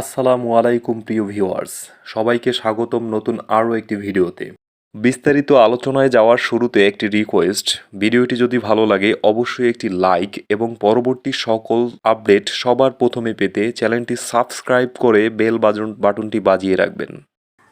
আসসালামু আলাইকুম প্রিয় ভিউয়ার্স, সবাইকে স্বাগতম নতুন আরও একটি ভিডিওতে। বিস্তারিত আলোচনায় যাওয়ার শুরুতে একটি রিকোয়েস্ট ভিডিওটি যদি ভালো লাগে অবশ্যই একটি লাইক এবং পরবর্তী সকল আপডেট সবার প্রথমে পেতে চ্যানেলটি সাবস্ক্রাইব করে বেল বাজন বাটনটি বাজিয়ে রাখবেন।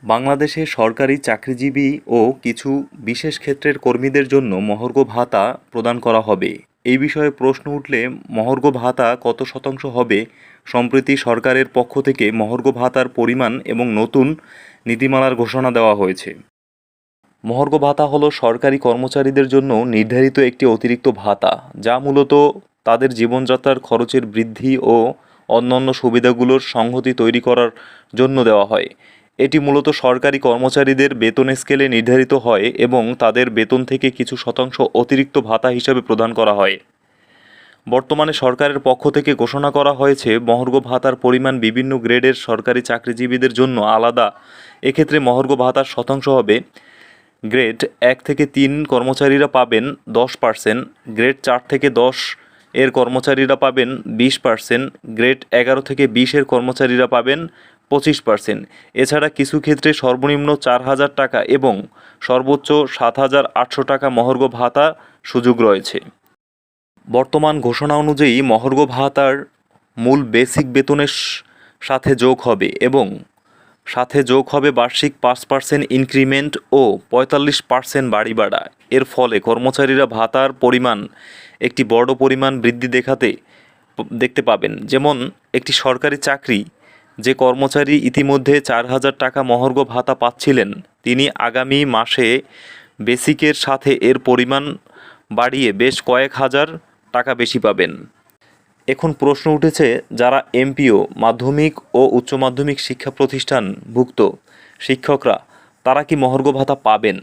বাংলাদেশে সরকারি চাকরিজীবী ও কিছু বিশেষ ক্ষেত্রের কর্মীদের জন্য মহর্ঘ ভাতা প্রদান করা হবে। এই বিষয়ে প্রশ্ন উঠলে মহর্ঘ ভাতা কত শতাংশ হবে? সম্প্রতি সরকারের পক্ষ থেকে মহর্ঘ ভাতার পরিমাণ এবং নতুন নীতিমালার ঘোষণা দেওয়া হয়েছে। মহর্ঘ ভাতা হলো সরকারি কর্মচারীদের জন্য নির্ধারিত একটি অতিরিক্ত ভাতা, যা মূলত তাদের জীবনযাত্রার খরচের বৃদ্ধি ও অন্যান্য সুবিধাগুলোর সংহতি তৈরি করার জন্য দেওয়া হয়। এটি মূলত সরকারি কর্মচারীদের বেতন স্কেলে নির্ধারিত হয় এবং তাদের বেতন থেকে কিছু শতাংশ অতিরিক্ত ভাতা হিসাবে প্রদান করা হয়। বর্তমানে সরকারের পক্ষ থেকে ঘোষণা করা হয়েছে, মহর্ঘ ভাতার পরিমাণ বিভিন্ন গ্রেডের সরকারি চাকরিজীবীদের জন্য আলাদা। এক্ষেত্রে মহর্ঘ ভাতার শতাংশ হবে। গ্রেড এক থেকে তিন কর্মচারীরা পাবেন দশ পার্সেন্ট, গ্রেড চার থেকে দশ এর কর্মচারীরা পাবেন বিশ পার্সেন্ট, গ্রেড এগারো থেকে বিশের কর্মচারীরা পাবেন পঁচিশ পার্সেন্ট। এছাড়া কিছু ক্ষেত্রে সর্বনিম্ন চার হাজার টাকা এবং সর্বোচ্চ সাত হাজার আটশো টাকা মহর্ঘ ভাতা সুযোগ রয়েছে। বর্তমান ঘোষণা অনুযায়ী মহর্ঘ ভাতার মূল বেসিক বেতনের সাথে যোগ হবে এবং সাথে যোগ হবে বার্ষিক পাঁচ পার্সেন্ট ইনক্রিমেন্ট ও পঁয়তাল্লিশ পার্সেন্ট বাড়ি বাড়া এর ফলে কর্মচারীরা ভাতার পরিমাণ, একটি বড় পরিমাণ বৃদ্ধি দেখাতে, দেখতে পাবেন। যেমন, একটি সরকারি চাকরি যে কর্মচারী ইতিমধ্যে চার হাজার টাকা মহর্ঘ ভাতা পাচ্ছিলেন, তিনি আগামী মাসে বেসিকের সাথে এর পরিমাণ বাড়িয়ে বেশ কয়েক হাজার টাকা বেশি পাবেন। এখন প্রশ্ন উঠেছে, যারা এমপিও, মাধ্যমিক ও উচ্চ মাধ্যমিক শিক্ষা প্রতিষ্ঠান ভুক্ত শিক্ষকরা, তারা কি মহর্ঘ ভাতা পাবেন?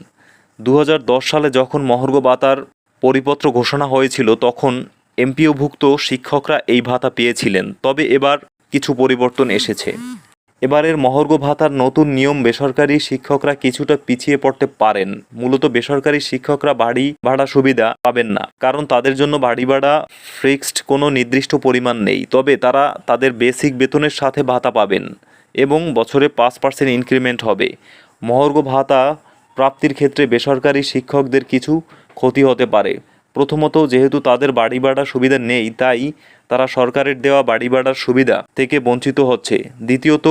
দু হাজার দশ সালে যখন মহর্ঘ ভাতার পরিপত্র ঘোষণা হয়েছিল, তখন এমপিওভুক্ত শিক্ষকরা এই ভাতা পেয়েছিলেন। তবে এবার কিছু পরিবর্তন এসেছে। এবারের মহর্ঘ ভাতার নতুন নিয়ম বেসরকারি শিক্ষকরা কিছুটা পিছিয়ে পড়তে পারেন। মূলত বেসরকারি শিক্ষকরা বাড়ি ভাড়া সুবিধা পাবেন না, কারণ তাদের জন্য বাড়ি ভাড়া ফিক্সড কোনো নির্দিষ্ট পরিমাণ নেই। তবে তারা তাদের বেসিক বেতনের সাথে ভাতা পাবেন এবং বছরে পাঁচ পার্সেন্ট ইনক্রিমেন্ট হবে। মহর্ঘ ভাতা প্রাপ্তির ক্ষেত্রে বেসরকারি শিক্ষকদের কিছু ক্ষতি হতে পারে। প্রথমত যেহেতু তাদের বাড়ি ভাড়া সুবিধা নেই, তাই তারা সরকারের দেওয়া বাড়ি ভাড়ার সুবিধা থেকে বঞ্চিত হচ্ছে। দ্বিতীয়ত,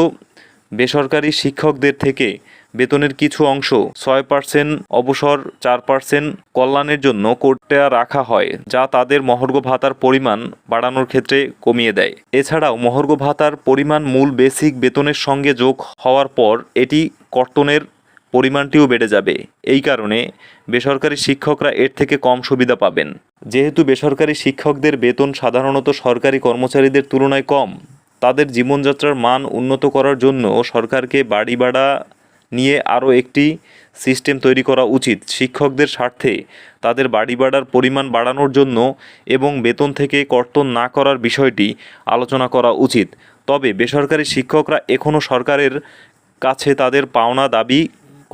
বেসরকারি শিক্ষকদের থেকে বেতনের কিছু অংশ ছয় পার্সেন্ট অবসর, চার পার্সেন্ট কল্যাণের জন্য কোর্টে রাখা হয়, যা তাদের মহর্ঘ ভাতার পরিমাণ বাড়ানোর ক্ষেত্রে কমিয়ে দেয়। এছাড়াও মহর্ঘ ভাতার পরিমাণ মূল বেসিক বেতনের সঙ্গে যোগ হওয়ার পর এটি কর্তনের পরিমাণটিও বেড়ে যাবে। এই কারণে বেসরকারি শিক্ষকরা এর থেকে কম সুবিধা পাবেন। যেহেতু বেসরকারি শিক্ষকদের বেতন সাধারণত সরকারি কর্মচারীদের তুলনায় কম, তাদের জীবনযাত্রার মান উন্নত করার জন্য সরকারকে বাড়ি ভাড়া নিয়ে আরও একটি সিস্টেম তৈরি করা উচিত। শিক্ষকদের স্বার্থে তাদের বাড়ি ভাড়ার পরিমাণ বাড়ানোর জন্য এবং বেতন থেকে কর্তন না করার বিষয়টি আলোচনা করা উচিত। তবে বেসরকারি শিক্ষকরা এখনও সরকারের কাছে তাদের পাওনা দাবি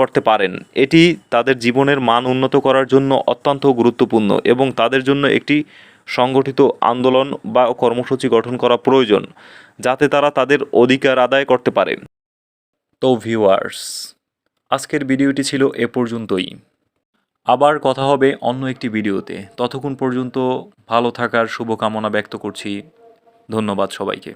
করতে পারেন। এটি তাদের জীবনের মান উন্নত করার জন্য অত্যন্ত গুরুত্বপূর্ণ এবং তাদের জন্য একটি সংগঠিত আন্দোলন বা কর্মসূচি গঠন করা প্রয়োজন, যাতে তারা তাদের অধিকার আদায় করতে পারে। তো ভিউয়ার্স, আজকের ভিডিওটি ছিল এ পর্যন্তই। আবার কথা হবে অন্য একটি ভিডিওতে। ততক্ষণ পর্যন্ত ভালো থাকার শুভকামনা ব্যক্ত করছি। ধন্যবাদ সবাইকে।